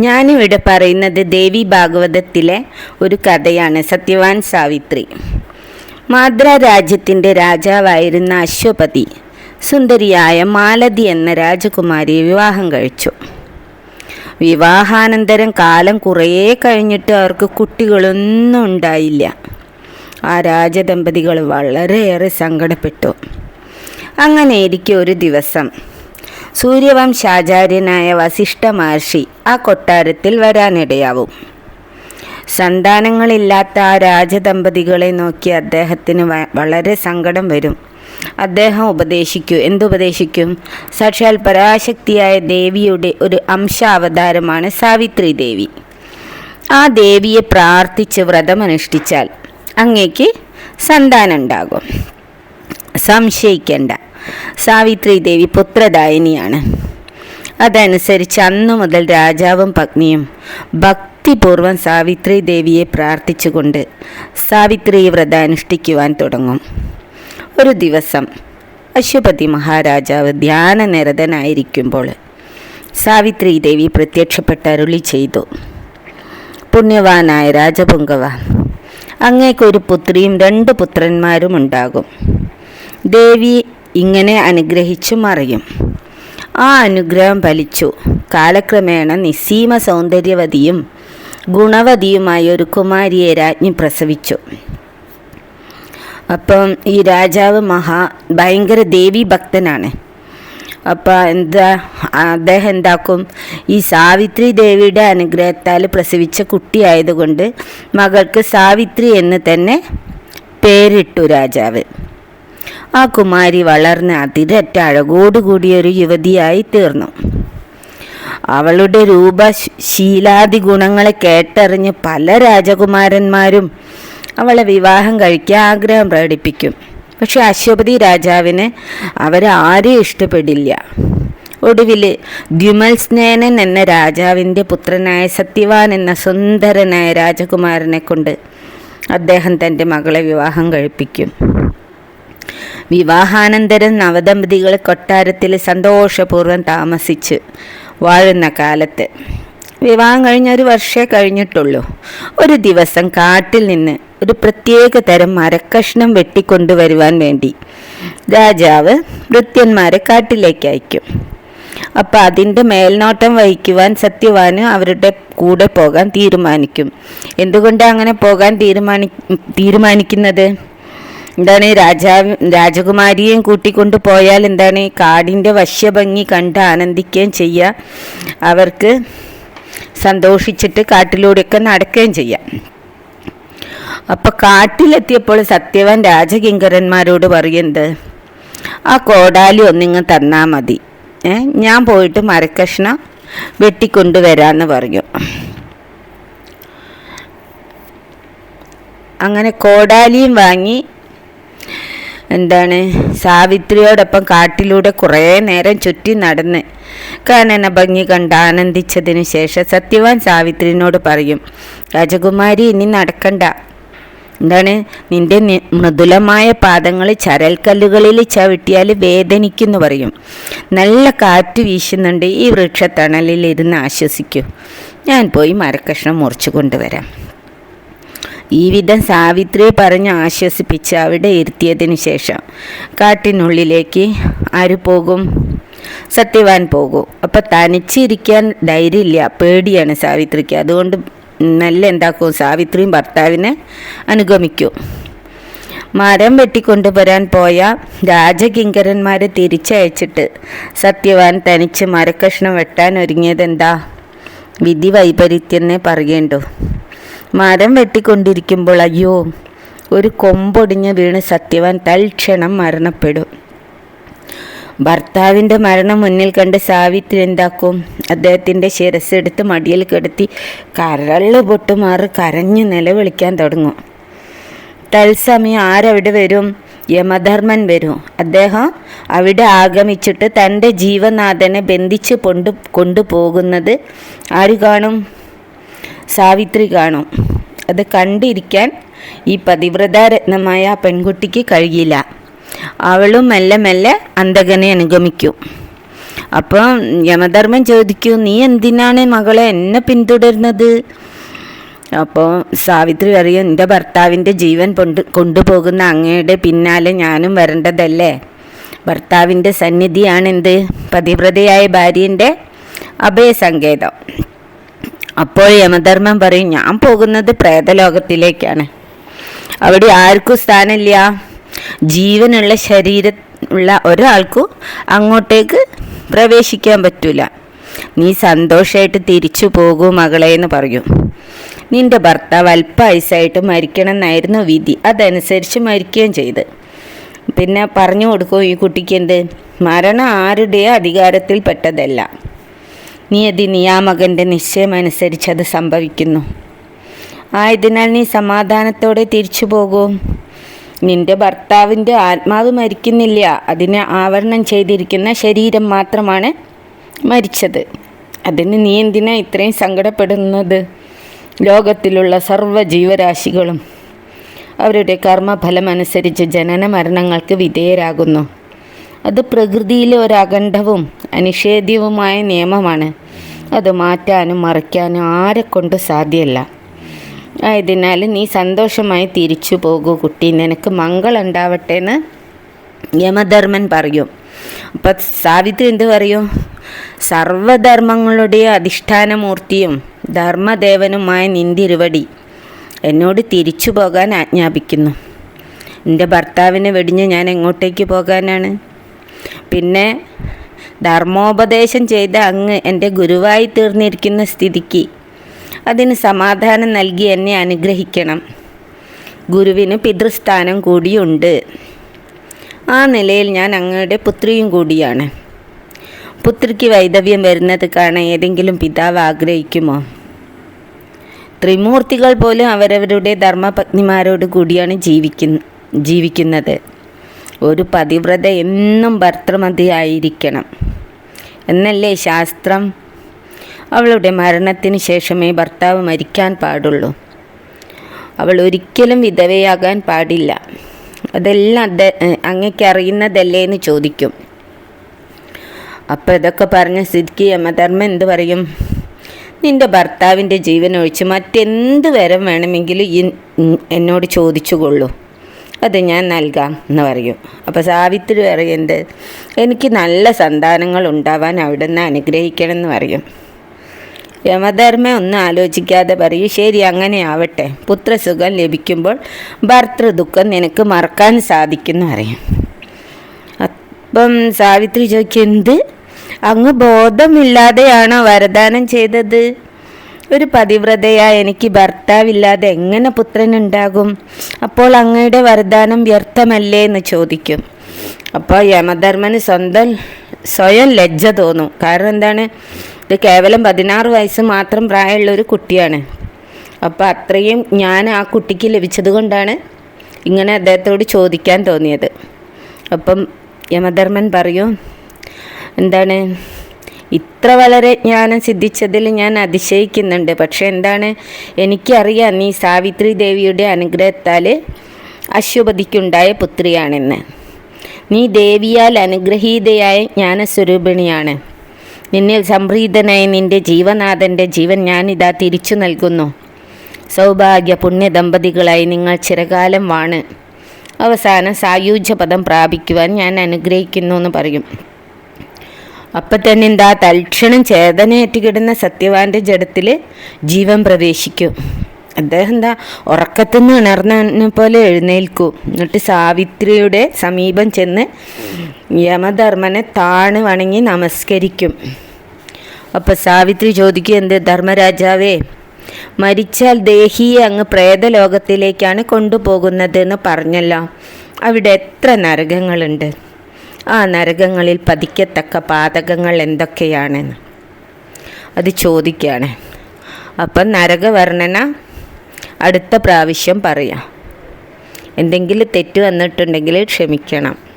ഞാനിവിടെ പറയുന്നത് ദേവി ഭാഗവതത്തിലെ ഒരു കഥയാണ് സത്യവാൻ സാവിത്രി. മാദ്ര രാജ്യത്തിന്റെ രാജാവായിരുന്ന അശ്വപതി സുന്ദരിയായ മാലതി എന്ന രാജകുമാരിയെ വിവാഹം കഴിച്ചു. വിവാഹാനന്തരം കാലം കുറേ കഴിഞ്ഞിട്ട് അവർക്ക് കുട്ടികളൊന്നും ഉണ്ടായില്ല. ആ രാജദമ്പതികൾ വളരെയേറെ സങ്കടപ്പെട്ടു. അങ്ങനെ ഇരിക്കെ ഒരു ദിവസം സൂര്യവംശാചാര്യനായ വസിഷ്ഠ മഹർഷി ആ കൊട്ടാരത്തിൽ വരാനിടയാവും. സന്താനങ്ങളില്ലാത്ത ആ രാജദമ്പതികളെ നോക്കി അദ്ദേഹത്തിന് വളരെ സങ്കടം വരും. അദ്ദേഹം ഉപദേശിക്കൂ. എന്തുപദേശിക്കും സാക്ഷാൽ പരാശക്തിയായ ദേവിയുടെ ഒരു അംശാവതാരമാണ് സാവിത്രി ദേവി. ആ ദേവിയെ പ്രാർത്ഥിച്ച് വ്രതമനുഷ്ഠിച്ചാൽ അങ്ങേക്ക് സന്താനം ഉണ്ടാകും. സംശയിക്കേണ്ട. സാവിത്രി ദേവി പുത്രദായിനിയാണ്. അതനുസരിച്ച് അന്നു മുതൽ രാജാവും പത്നിയും ഭക്തിപൂർവം സാവിത്രി ദേവിയെ പ്രാർത്ഥിച്ചുകൊണ്ട് സാവിത്രി വ്രത അനുഷ്ഠിക്കുവാൻ തുടങ്ങും. ഒരു ദിവസം അശ്വപതി മഹാരാജാവ് ധ്യാനനിരതനായിരിക്കുമ്പോൾ സാവിത്രി ദേവി പ്രത്യക്ഷപ്പെട്ട് അരുളി ചെയ്തു. പുണ്യവാനായ രാജപുങ്കവ അങ്ങേക്കൊരു പുത്രിയും രണ്ട് പുത്രന്മാരും ഉണ്ടാകും. ദേവി ഇങ്ങനെ അനുഗ്രഹിച്ചു മറിയും. ആ അനുഗ്രഹം ഫലിച്ചു. കാലക്രമേണ നിസ്സീമ സൗന്ദര്യവതിയും ഗുണവതിയുമായ ഒരു കുമാരിയെ രാജ്ഞി പ്രസവിച്ചു. അപ്പം ഈ രാജാവ് മഹാ ഭയങ്കര ദേവി ഭക്തനാണ് അപ്പം എന്താ അദ്ദേഹം എന്താക്കും? ഈ സാവിത്രി ദേവിയുടെ അനുഗ്രഹത്താൽ പ്രസവിച്ച കുട്ടിയായതുകൊണ്ട് മകൾക്ക് സാവിത്രി എന്ന് തന്നെ പേരിട്ടു രാജാവ്. ആ കുമാരി വളർന്ന് അതിരറ്റ അഴകോടുകൂടിയ ഒരു യുവതിയായി തീർന്നു. അവളുടെ രൂപ ശീലാദി ഗുണങ്ങളെ കേട്ടറിഞ്ഞ് പല രാജകുമാരന്മാരും അവളെ വിവാഹം കഴിക്കാൻ ആഗ്രഹം പ്രകടിപ്പിക്കും. പക്ഷെ അശ്വപതി രാജാവിന് അവരാരെയും ഇഷ്ടപ്പെടില്ല. ഒടുവിൽ ദ്യുമൽസ്നേനൻ എന്ന രാജാവിന്റെ പുത്രനായ സത്യവാൻ എന്ന സുന്ദരനായ രാജകുമാരനെ കൊണ്ട് അദ്ദേഹം തന്റെ മകളെ വിവാഹം കഴിപ്പിക്കും. വിവാഹാനന്തരം നവദമ്പതികൾ കൊട്ടാരത്തിൽ സന്തോഷപൂർവം താമസിച്ച് വാഴുന്ന കാലത്ത്. വിവാഹം കഴിഞ്ഞ ഒരു വർഷമേ കഴിഞ്ഞിട്ടുള്ളൂ. ഒരു ദിവസം കാട്ടിൽ നിന്ന് ഒരു പ്രത്യേക തരം മരക്കഷ്ണം വെട്ടിക്കൊണ്ടുവരുവാൻ വേണ്ടി രാജാവ് വൃത്യന്മാരെ കാട്ടിലേക്ക് അയക്കും. അപ്പം അതിന്റെ മേൽനോട്ടം വഹിക്കുവാൻ സത്യവാന് അവരുടെ കൂടെ പോകാൻ തീരുമാനിക്കും. എന്തുകൊണ്ടാണ് അങ്ങനെ പോകാൻ തീരുമാനി തീരുമാനിക്കുന്നത്? എന്താണ് രാജാ രാജകുമാരിയെയും കൂട്ടിക്കൊണ്ടു പോയാൽ എന്താണ് കാടിന്റെ വശ്യഭംഗി കണ്ട് ആനന്ദിക്കുകയും ചെയ്യുക അവർക്ക് സന്തോഷിച്ചിട്ട് കാട്ടിലൂടെയൊക്കെ നടക്കുകയും ചെയ്യാം. അപ്പൊ കാട്ടിലെത്തിയപ്പോൾ സത്യവൻ രാജകിങ്കരന്മാരോട് പറയുന്നത് ആ കോടാലി ഒന്നിങ്ങ് തന്നാൽ മതി. ഞാൻ പോയിട്ട് മരക്കഷ്ണം വെട്ടിക്കൊണ്ടുവരാന്ന് പറഞ്ഞു. അങ്ങനെ കോടാലിയും വാങ്ങി എന്താണ്? സാവിത്രിയോടൊപ്പം കാട്ടിലൂടെ കുറേ നേരം ചുറ്റി നടന്ന് കാനന ഭംഗി കണ്ട് ആനന്ദിച്ചതിന് ശേഷം സത്യവാൻ സാവിത്രിനോട് പറയും രാജകുമാരി ഇനി നടക്കണ്ട. എന്താണ്? നിന്റെ മൃദുലമായ പാദങ്ങൾ ചരൽക്കല്ലുകളിൽ ചവിട്ടിയാൽ വേദനിക്കുന്നു പറയും. നല്ല കാറ്റ് വീശുന്നുണ്ട് ഈ വൃക്ഷത്തണലിൽ ഇരുന്ന് ആശ്വസിക്കൂ. ഞാൻ പോയി മരക്കഷ്ണം മുറിച്ചു കൊണ്ടുവരാം. ഈ വിധം സാവിത്രിയെ പറഞ്ഞ് ആശ്വസിപ്പിച്ച് അവിടെ ഇരുത്തിയതിനു ശേഷം കാട്ടിനുള്ളിലേക്ക് ആര് പോകും? സത്യവാൻ പോകും. അപ്പം തനിച്ചിരിക്കാൻ ധൈര്യമില്ല. പേടിയാണ് സാവിത്രിക്ക്. അതുകൊണ്ട് നല്ല എന്താക്കും? സാവിത്രിയും ഭർത്താവിനെ അനുഗമിക്കും. മരം വെട്ടിക്കൊണ്ടുവരാൻ പോയ രാജകിങ്കരന്മാരെ തിരിച്ചയച്ചിട്ട് സത്യവാൻ തനിച്ച് മരക്കഷ്ണം വെട്ടാൻ ഒരുങ്ങിയത് എന്താ വിധി വൈപരീത്യന്നെ പറയേണ്ടു. മരം വെട്ടിക്കൊണ്ടിരിക്കുമ്പോൾ അയ്യോ ഒരു കൊമ്പൊടിഞ്ഞ് വീണ് സത്യവാൻ തൽക്ഷണം മരണപ്പെടും. ഭർത്താവിന്റെ മരണം മുന്നിൽ കണ്ട് സാവിത്രി എന്താക്കും? അദ്ദേഹത്തിന്റെ ശിരസ് എടുത്ത് മടിയിൽ കിടത്തി കരൾ പൊട്ടുമാറ് കരഞ്ഞ് നിലവിളിക്കാൻ തുടങ്ങും. തത്സമയം ആരവിടെ വരും? യമധർമ്മൻ വരും. അദ്ദേഹം അവിടെ ആഗമിച്ചിട്ട് തന്റെ ജീവനാഥനെ ബന്ധിച്ച് കൊണ്ടു കൊണ്ടുപോകുന്നത് ആര് കാണും? സാവിത്രി കാണും. അത് കണ്ടിരിക്കാൻ ഈ പതിവ്രതാരത്നമായ ആ പെൺകുട്ടിക്ക് കഴിയില്ല. അവളും മെല്ലെ മെല്ലെ അന്തകനെ അനുഗമിക്കും. അപ്പം യമധർമ്മൻ ചോദിക്കൂ നീ എന്തിനാണ് മകളെ എന്നെ പിന്തുടരുന്നത്? അപ്പോൾ സാവിത്രി പറയും എന്റെ ഭർത്താവിന്റെ ജീവൻ കൊണ്ട് കൊണ്ടുപോകുന്ന അങ്ങയുടെ പിന്നാലെ ഞാനും വരേണ്ടതല്ലേ? ഭർത്താവിന്റെ സന്നിധിയാണ് എന്ത് പതിവ്രതയായ ഭാര്യന്റെ അഭയസങ്കേതം. അപ്പോൾ യമധർമ്മൻ പറയും ഞാൻ പോകുന്നത് പ്രേതലോകത്തിലേക്കാണ്. അവിടെ ആർക്കും സ്ഥാനമില്ല. ജീവനുള്ള ശരീര ഉള്ള ഒരാൾക്കും അങ്ങോട്ടേക്ക് പ്രവേശിക്കാൻ പറ്റൂല. നീ സന്തോഷമായിട്ട് തിരിച്ചു പോകൂ മകളെ എന്ന് പറഞ്ഞു നിന്റെ ഭർത്താവ് അല്പായുസായിട്ട് മരിക്കണം എന്നായിരുന്നു വിധി. അതനുസരിച്ച് മരിക്കുകയും ചെയ്ത്. പിന്നെ പറഞ്ഞു കൊടുക്കും ഈ കുട്ടിക്ക് എന്ത്? മരണം ആരുടെയോ അധികാരത്തിൽപ്പെട്ടതല്ല. നിയതി നിയാമകന്റെ നിശ്ചയമനുസരിച്ച് അത് സംഭവിക്കുന്നു. ആയതിനാൽ നീ സമാധാനത്തോടെ തിരിച്ചു പോകൂ. നിന്റെ ഭർത്താവിന്റെ ആത്മാവ് മരിക്കുന്നില്ല. അതിനെ ആവരണം ചെയ്തിരിക്കുന്ന ശരീരം മാത്രമാണ് മരിച്ചത്. അതിന് നീ എന്തിനാ ഇത്രയും സങ്കടപ്പെടുന്നത്? ലോകത്തിലുള്ള സർവ ജീവരാശികളും അവരുടെ കർമ്മഫലം അനുസരിച്ച് ജനന മരണങ്ങൾക്ക് വിധേയരാകുന്നു. അത് പ്രകൃതിയിലെ ഒരു അഖണ്ഡവും അനിഷേധ്യവുമായ നിയമമാണ്. അത് മാറ്റാനും മറിക്കാനും ആരെക്കൊണ്ട് കൊണ്ട് സാധ്യമല്ല ആയതിനാൽ നീ സന്തോഷമായി തിരിച്ചു പോകൂ കുട്ടി. നിനക്ക് മംഗളം ഉണ്ടാവട്ടെ എന്ന് യമധർമ്മൻ പറയും. അപ്പം സാവിത്രി എന്ത് പറയും? സർവധർമ്മങ്ങളുടെ അധിഷ്ഠാനമൂർത്തിയും ധർമ്മദേവനുമായ നിന്തിരുവടി എന്നോട് തിരിച്ചു പോകാൻ ആജ്ഞാപിക്കുന്നു. എന്റെ ഭർത്താവിനെ വെടിഞ്ഞ് ഞാൻ എങ്ങോട്ടേക്ക് പോകാനാണ്? പിന്നെ ധർമ്മോപദേശം ചെയ്ത അങ്ങ് എന്റെ ഗുരുവായി തീർന്നിരിക്കുന്ന സ്ഥിതിക്ക് അതിന് സമാധാനം നൽകി എന്നെ അനുഗ്രഹിക്കണം. ഗുരുവിന് പിതൃസ്ഥാനം കൂടിയുണ്ട്. ആ നിലയിൽ ഞാൻ അങ്ങയുടെ പുത്രിയും കൂടിയാണ്. പുത്രിക്ക് വൈദവ്യം വരുന്നത് കാണാൻ ഏതെങ്കിലും പിതാവ് ആഗ്രഹിക്കുമോ? ത്രിമൂർത്തികൾ പോലും അവരവരുടെ ധർമ്മപത്നിമാരോട് കൂടിയാണ് ജീവിക്കുന്ന ജീവിക്കുന്നത്. ഒരു പതിവ്രത എന്നും ഭർത്തൃമതിയായിരിക്കണം. എന്നല്ലേ ശാസ്ത്രം? അവളുടെ മരണത്തിന് ശേഷമേ ഭർത്താവ് മരിക്കാൻ പാടുള്ളൂ. അവൾ ഒരിക്കലും വിധവയാകാൻ പാടില്ല. അതെല്ലാം അത അങ്ങക്ക് അറിയുന്നതല്ലേ എന്ന് ചോദിക്കും. അപ്പോൾ ഇതൊക്കെ പറഞ്ഞ സ്ഥിതിക്ക് യമധർമ്മ എന്ത് പറയും? നിന്റെ ഭർത്താവിന്റെ ജീവൻ ഒഴിച്ച് മറ്റെന്ത് വരം വേണമെങ്കിലും എന്നോട് ചോദിച്ചു കൊള്ളൂ അത് ഞാൻ നൽകാം എന്ന് പറയും. അപ്പോൾ സാവിത്രി പറയുന്നത് എനിക്ക് നല്ല സന്താനങ്ങൾ ഉണ്ടാവാൻ അവിടുന്ന് അനുഗ്രഹിക്കണം എന്ന് പറയും. യമധർമ്മ ഒന്നും ആലോചിക്കാതെ പറയൂ ശരി അങ്ങനെ ആവട്ടെ. പുത്രസുഖം ലഭിക്കുമ്പോൾ ഭർത്തൃദുഃഖം നിനക്ക് മറക്കാൻ സാധിക്കുന്നു പറയും. അപ്പം സാവിത്രി ചോദിക്കും എന്ത്? അങ്ങ് ബോധമില്ലാതെയാണോ വരദാനം ചെയ്തത്? ഒരു പതിവ്രതയായ എനിക്ക് ഭർത്താവില്ലാതെ എങ്ങനെ പുത്രനുണ്ടാകും? അപ്പോൾ അങ്ങയുടെ വരദാനം വ്യർത്ഥമല്ലേ എന്ന് ചോദിക്കും. അപ്പോൾ യമധർമ്മന് സ്വന്തം സ്വയം ലജ്ജ തോന്നും. കാരണം എന്താണ്? ഇത് കേവലം പതിനാറ് വയസ്സ് മാത്രം പ്രായമുള്ള ഒരു കുട്ടിയാണ്. അപ്പോൾ അത്രയും ഞാൻ ആ കുട്ടിക്ക് ലഭിച്ചത് കൊണ്ടാണ് ഇങ്ങനെ അദ്ദേഹത്തോട് ചോദിക്കാൻ തോന്നിയത്. അപ്പം യമധർമ്മൻ പറയും എന്താണ്? ഇത്ര വളരെ ജ്ഞാനം സിദ്ധിച്ചതിൽ ഞാൻ അതിശയിക്കുന്നുണ്ട്. പക്ഷെ എന്താണ്? എനിക്കറിയാം നീ സാവിത്രി ദേവിയുടെ അനുഗ്രഹത്താൽ അശ്വപതിക്കുണ്ടായ പുത്രിയാണെന്ന്. നീ ദേവിയാൽ അനുഗ്രഹീതയായ ജ്ഞാനസ്വരൂപിണിയാണ്. നിന്നിൽ സംപ്രീതനായ നിന്റെ ജീവനാഥന്റെ ജീവൻ ഞാനിതാ തിരിച്ചു നൽകുന്നു. സൗഭാഗ്യ പുണ്യ ദമ്പതികളായി നിങ്ങൾ ചിരകാലം വാണ്. അവസാനം സായുജ്യപദം പ്രാപിക്കുവാൻ ഞാൻ അനുഗ്രഹിക്കുന്നു എന്ന് പറയും. അപ്പം തന്നെ എന്താ തൽക്ഷണം ചേതനയേറ്റുകിടുന്ന സത്യവാന്റെ ജഡത്തിൽ ജീവൻ പ്രവേശിക്കും. അദ്ദേഹം എന്താ ഉറക്കത്തുനിന്ന് നിന്ന് ഉണർന്ന പോലെ എഴുന്നേൽക്കൂ. എന്നിട്ട് സാവിത്രിയുടെ സമീപം ചെന്ന് യമധർമ്മനെ താണു വണങ്ങി നമസ്കരിക്കും. അപ്പം സാവിത്രി ചോദിക്കും എന്ത് ധർമ്മരാജാവേ മരിച്ചാൽ ദേഹിയെ അങ്ങ് പ്രേതലോകത്തിലേക്കാണ് കൊണ്ടുപോകുന്നത് എന്ന് പറഞ്ഞല്ലോ. അവിടെ എത്ര നരകങ്ങളുണ്ട്. ആ നരകങ്ങളിൽ പതിക്കത്തക്ക പാതകങ്ങൾ എന്തൊക്കെയാണെന്ന്? അത് ചോദിക്കുകയാണ്. അപ്പം നരകവർണന അടുത്ത പ്രാവശ്യം പറയാം. എന്തെങ്കിലും തെറ്റ് വന്നിട്ടുണ്ടെങ്കിൽ ക്ഷമിക്കണം.